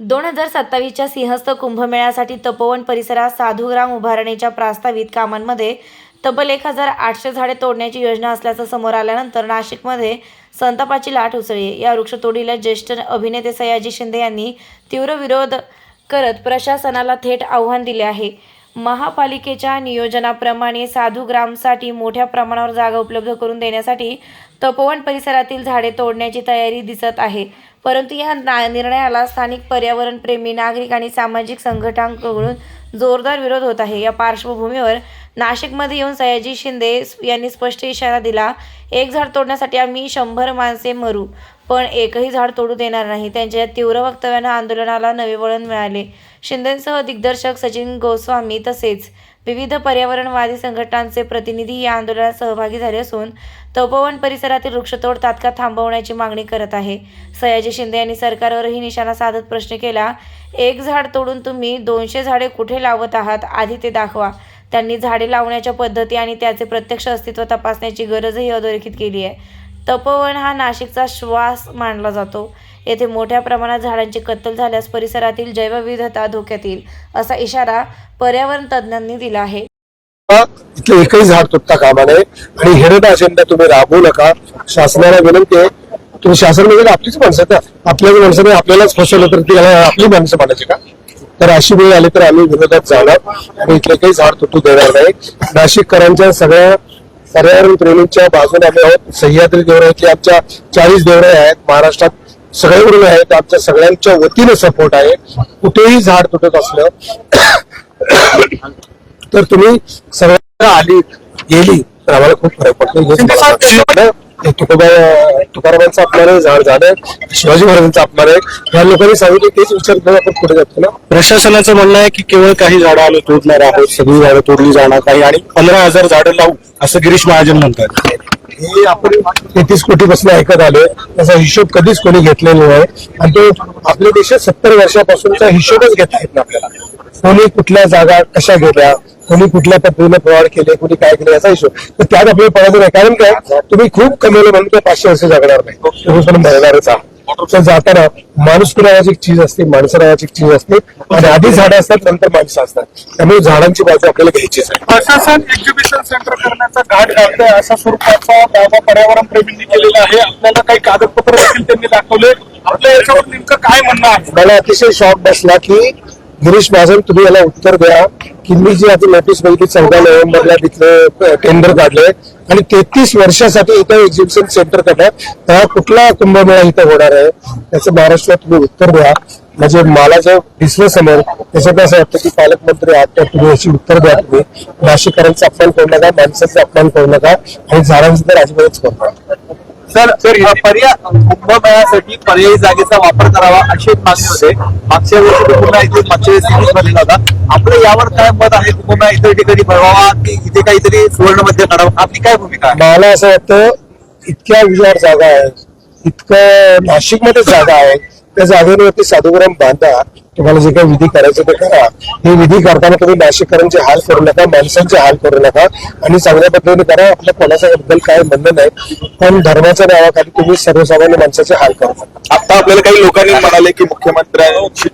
दोन हजार सत्तावीसच्या सिंहस्थ कुंभमेळ्यासाठी तपोवन परिसरात साधूग्राम उभारणीच्या प्रास्तावित कामांमध्ये तब्बल एक हजार आठशे झाडे तोडण्याची योजना असल्याचं समोर आल्यानंतर नाशिकमध्ये संतापाची लाट उसळली. या वृक्षतोडीला ज्येष्ठ अभिनेते सयाजी शिंदे यांनी तीव्र विरोध करत प्रशासनाला थेट आव्हान दिले आहे. महापालिकेच्या नियोजनाप्रमाणे साधूग्रामसाठी मोठ्या प्रमाणावर जागा उपलब्ध करून देण्यासाठी तपोवन परिसरातील झाडे तोडण्याची तयारी दिसत आहे. परंतु या ना- निर्णयाला स्थानिक पर्यावरणप्रेमी नागरिक आणि सामाजिक संघटनांकडून जोरदार विरोध होत आहे. या पार्श्वभूमीवर नाशिकमध्ये येऊन सयाजी शिंदे यांनी स्पष्ट इशारा दिला एक झाड तोडण्यासाठी आम्ही शंभर माणसे मरू. पण एकही झाड तोडू देणार नाही. त्यांच्या या तीव्र वक्तव्यानं आंदोलनाला नवे वळण मिळाले. शिंदेसह दिग्दर्शक सचिन गोस्वामी तसेच विविध पर्यावरणवादी संघटनांचे प्रतिनिधी या आंदोलनात सहभागी झाले असून तपोवन परिसरातील वृक्षतोड तात्काळ थांबवण्याची मागणी करत आहे. सयाजी शिंदे यांनी सरकारवरही निशाणा साधत प्रश्न केला एक झाड तोडून तुम्ही दोनशे झाडे कुठे लावत आहात? आधी ते दाखवा. त्यांनी झाडे लावण्याच्या पद्धती आणि त्याचे प्रत्यक्ष अस्तित्व तपासण्याची गरजही अधोरेखित केली आहे. तपोवन हा नाशिकचा श्वास मानला जातो. येथे मोठ्या प्रमाणात झाडांची कत्तल झाल्यास परिसरातील जैवविविधता धोक्यात येईल असा इशारा पर्यावरण तज्ज्ञांनी दिला आहे. इथलं एकही झाड तुटता कामा नये आणि हिरड अजेंडा तुम्ही राबवू नका. शासनाला विनंती आहे. तुम्ही शासन म्हणजे आपलीच माणसं का ना? आपल्याच माणसाने आपल्यालाच फसवलं तर ती आपली माणसं म्हणायची का? तर अशी वेळ आली तर आम्ही विरोधात जाणार. आणि इथले काही झाड तुटू देणार नाही. नाशिककरांच्या सगळ्या पर्यावरण प्रेमींच्या बाजूने आम्ही आहोत. सह्याद्री देवरायातली आमच्या चाळीस देवराय आहेत. महाराष्ट्रात सगळ्याकडून आहेत. आमच्या सगळ्यांच्या वतीने सपोर्ट आहे. कुठेही झाड तुटत असलं तर तुम्ही सर्वांना आली गेली तर आम्हाला खूप फरक पडतो. तुकोबा तुकारामांचा अपमान आहे झाड झालं शिवाजी महाराजांचा अपमान आहे. या लोकांनी सांगितलं तेच विचार करून आपण पुढे जातो ना. प्रशासनाचं म्हणणं आहे की केवळ काही झाडं आम्ही तोडणार आहोत सगळी झाडं तोडली जाणार काही आणि पंधरा हजार झाडं लावू असं गिरीश महाजन म्हणतात. हे आपण तेहतीस कोटी पासून ऐकत आलोय. त्याचा हिशोब कधीच कोणी घेतलेला नाही. आणि तो आपल्या देशात सत्तर वर्षापासूनचा हिशोबच घेता येत नाही आपल्याला. कोणी कुठल्या जागा कशा घेतल्या कोणी कुठल्या पद्धतीने प्रवाड केले कोणी काय केले याचा हिशोब. तर त्यात आपल्याला पडत नाही. कारण काय? तुम्ही खूप कमवलं म्हणून काय पाचशे वर्ष जगणार नाही. पण मरणारच आहात. तर जाताना माणूस नावाची एक चीज असते माणसं नावाची एक चीज असते. आणि आधी झाडं असतात नंतर माणसं असतात. त्यामुळे झाडांची बाजू आपल्याला घ्यायचीच आहे प्रशासन एक्झिबिशन सेंटर करण्याचा घाट घालतोय अशा स्वरूपाचा दावा पर्यावरण प्रेमींनी केलेला आहे. आपल्याला काही कागदपत्र देखील त्यांनी दाखवले आपल्या याच्यावर नेमकं काय म्हणणं आहे? मला अतिशय शॉक बसला की गिरीश महाजन तुम्ही याला उत्तर द्या की मी जी आधी नोटीस बघितली चौदा नोव्हेंबरला तिथले टेंडर काढले आणि तेहतीस वर्षासाठी इथं एक्झिबिशन सेंटर करणार. तेव्हा कुठला कुंभमेळा इथं होणार आहे? त्याचं महाराष्ट्रात तुम्ही उत्तर द्या. म्हणजे मला जे दिसलं समोर त्याच्यात असं वाटतं की पालकमंत्री आहात तर तुम्ही याची उत्तर द्या तुम्ही. नाशिककरांचा अपमान करू नका माणसाचा अपमान करू नका आणि झाडांचं तर अजिबातच करू नका. सर सर पर्याय कुंभमेळ्यासाठी पर्यायी जागेचा वापर करावा अशी एक मागणी होते. मागच्या वर्षी तो पुन्हा इथे मागच्या सिरीज भरलेला होता आपलं यावर काय मत आहे? कुंभमेळा इतर ठिकाणी भरवावा की इथे काहीतरी सुवर्ण मध्य काढावं? आपली काय भूमिका आहे? मला असं वाटतं इतक्या विचार जागा आहेत. इतकं नाशिकमध्ये जागा आहे त्या जागेवरती साधुग्राम बांधा. तुम्हाला जे काही विधी करायचं ते करा. हे विधी करताना तुम्ही नाशिककरांचे हाल करू नका माणसांचे हाल करू नका आणि चांगल्या पद्धतीने करा. आपल्या कोणाच्याबद्दल काय म्हणणं नाही पण धर्माच्या नावाखाली तुम्ही सर्वसामान्य माणसाचे हाल करू नका. आता आपल्याला काही लोकांनी म्हणाले की मुख्यमंत्र्यांची